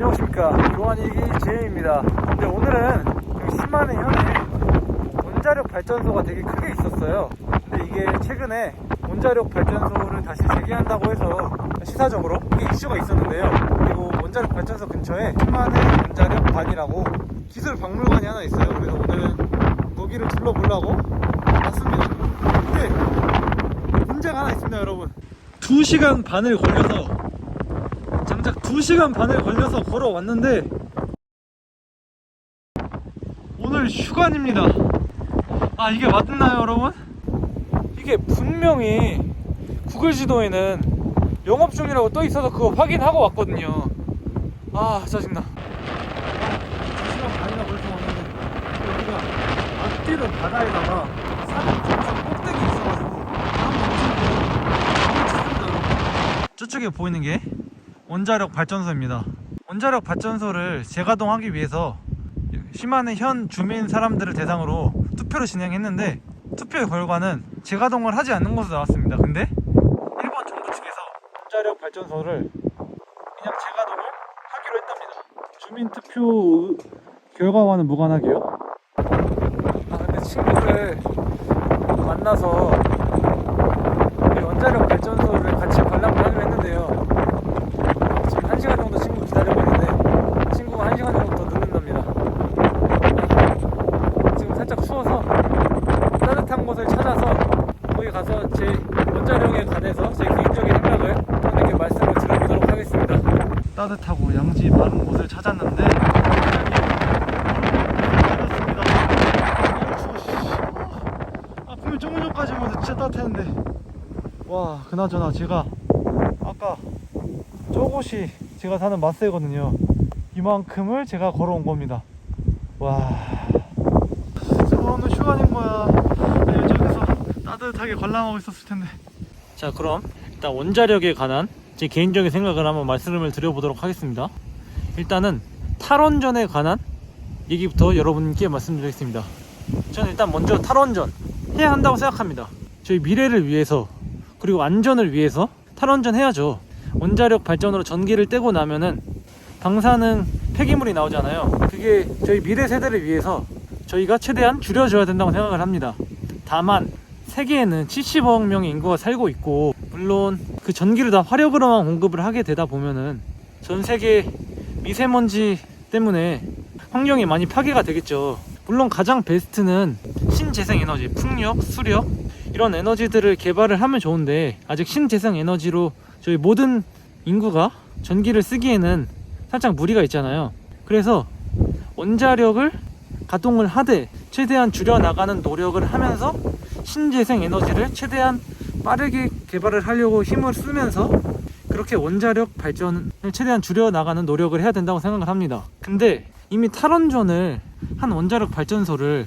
안녕하십니까. 교환이기 제이입니다. 근데 오늘은 여기 심한의 현에 원자력 발전소가 되게 크게 있었어요. 근데 이게 최근에 원자력 발전소를 다시 재개한다고 해서 시사적으로 이슈가 있었는데요. 그리고 원자력 발전소 근처에 심한의 원자력 관이라고 기술 박물관이 하나 있어요. 그래서 오늘은 거기를 둘러보려고 왔습니다. 근데 문제가 하나 있습니다 여러분. 2시간 반을 걸려서 장작 2시간 반을 걸려서 걸어왔는데 오늘 휴관입니다. 아 이게 맞나요 여러분? 이게 분명히 구글 지도에는 영업 중이라고 떠 있어서 그거 확인하고 왔거든요. 아 짜증나. 2시간 반이나 걸려서 왔는데 여기가 앞뒤로 바다에다가 산 꼭대기 있어가지고 한번 오시면 저쪽에 보이는 게 원자력 발전소입니다. 원자력 발전소를 재가동하기 위해서 심한의 현 주민 사람들을 대상으로 투표를 진행했는데 투표의 결과는 재가동을 하지 않는 것으로 나왔습니다. 근데 일본 정부 측에서 원자력 발전소를 그냥 재가동을 하기로 했답니다. 주민 투표 결과와는 무관하게요. 아 근데 친구를 만나서 이 원자력 발전소를 같이 관람을 하기로 했는데요. 지금 1시간 정도 친구 기다리고 있는데 친구가 1시간 정도 더 늦는답니다. 지금 살짝 추워서 따뜻한 곳을 찾아서 거기 가서 제 원자력에 관해서 제 개인적인 생각을 여러분께 말씀을 드려보도록 하겠습니다. 따뜻하고 양지 바른 곳을 찾았는데. 아 분명 조금 전까지만 해도 진짜 따뜻했는데. 와 그나저나 제가 아까 저곳이 제가 사는 마스거든요. 이만큼을 제가 걸어온 겁니다. 와. 저거는 휴관인 거야. 네, 저기서 따뜻하게 관람하고 있었을 텐데. 자 그럼 일단 원자력에 관한 제 개인적인 생각을 한번 말씀을 드려보도록 하겠습니다 일단은 탈원전에 관한 얘기부터 여러분께 말씀드리겠습니다 저는 일단 먼저 탈원전 해야 한다고 생각합니다 저희 미래를 위해서 그리고 안전을 위해서 탈원전 해야죠 원자력 발전으로 전기를 떼고 나면은 방사능 폐기물이 나오잖아요. 그게 저희 미래 세대를 위해서 저희가 최대한 줄여줘야 된다고 생각을 합니다. 다만 세계에는 70억 명의 인구가 살고 있고 물론 그 전기를 다 화력으로만 공급을 하게 되다 보면은 전 세계 미세먼지 때문에 환경이 많이 파괴가 되겠죠. 물론 가장 베스트는 신재생 에너지, 풍력, 수력 이런 에너지들을 개발을 하면 좋은데 아직 신재생 에너지로 저희 모든 인구가 전기를 쓰기에는 살짝 무리가 있잖아요. 그래서 원자력을 가동을 하되 최대한 줄여 나가는 노력을 하면서 신재생 에너지를 최대한 빠르게 개발을 하려고 힘을 쓰면서 그렇게 원자력 발전을 최대한 줄여 나가는 노력을 해야 된다고 생각을 합니다. 근데 이미 탈원전을 한 원자력 발전소를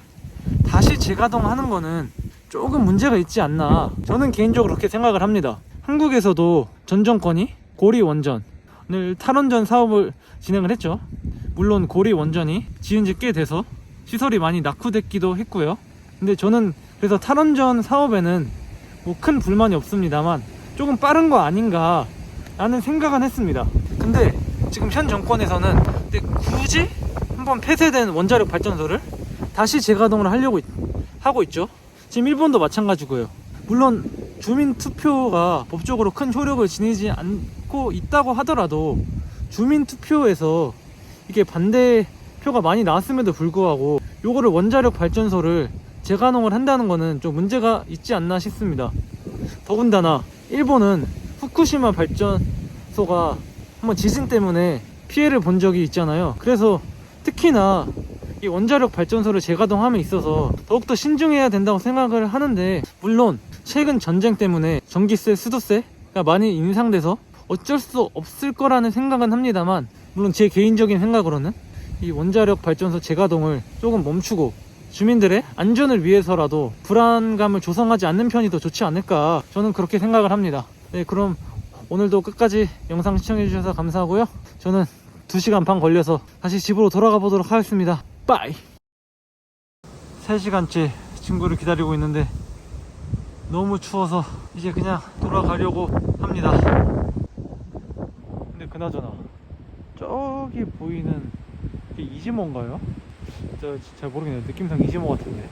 다시 재가동하는 거는 조금 문제가 있지 않나 저는 개인적으로 그렇게 생각을 합니다. 한국에서도 전 정권이 고리 원전을 탈원전 사업을 진행을 했죠. 물론 고리 원전이 지은 지 꽤 돼서 시설이 많이 낙후됐기도 했고요. 근데 저는 그래서 탈원전 사업에는 뭐 큰 불만이 없습니다만 조금 빠른 거 아닌가 라는 생각은 했습니다. 근데 지금 현 정권에서는 근데 굳이 한번 폐쇄된 원자력 발전소를 다시 재가동을 하려고 있- 하고 있죠. 지금 일본도 마찬가지고요. 물론 주민 투표가 법적으로 큰 효력을 지니지 않고 있다고 하더라도 주민 투표에서 이게 반대 표가 많이 나왔음에도 불구하고 요거를 원자력 발전소를 재가동을 한다는 거는 좀 문제가 있지 않나 싶습니다. 더군다나 일본은 후쿠시마 발전소가 한번 지진 때문에 피해를 본 적이 있잖아요. 그래서 특히나 이 원자력 발전소를 재가동함에 있어서 더욱더 신중해야 된다고 생각을 하는데 물론 최근 전쟁 때문에 전기세, 수도세가 많이 인상돼서 어쩔 수 없을 거라는 생각은 합니다만 물론 제 개인적인 생각으로는 이 원자력 발전소 재가동을 조금 멈추고 주민들의 안전을 위해서라도 불안감을 조성하지 않는 편이 더 좋지 않을까 저는 그렇게 생각을 합니다. 네 그럼 오늘도 끝까지 영상 시청해주셔서 감사하고요. 저는 2시간 반 걸려서 다시 집으로 돌아가 보도록 하겠습니다. 빠이! 3시간째 친구를 기다리고 있는데 너무 추워서 이제 그냥 돌아가려고 합니다. 근데 그나저나 저기 보이는 이게 이지몬가요? 진짜 잘 모르겠네요. 느낌상 이지모 같은데.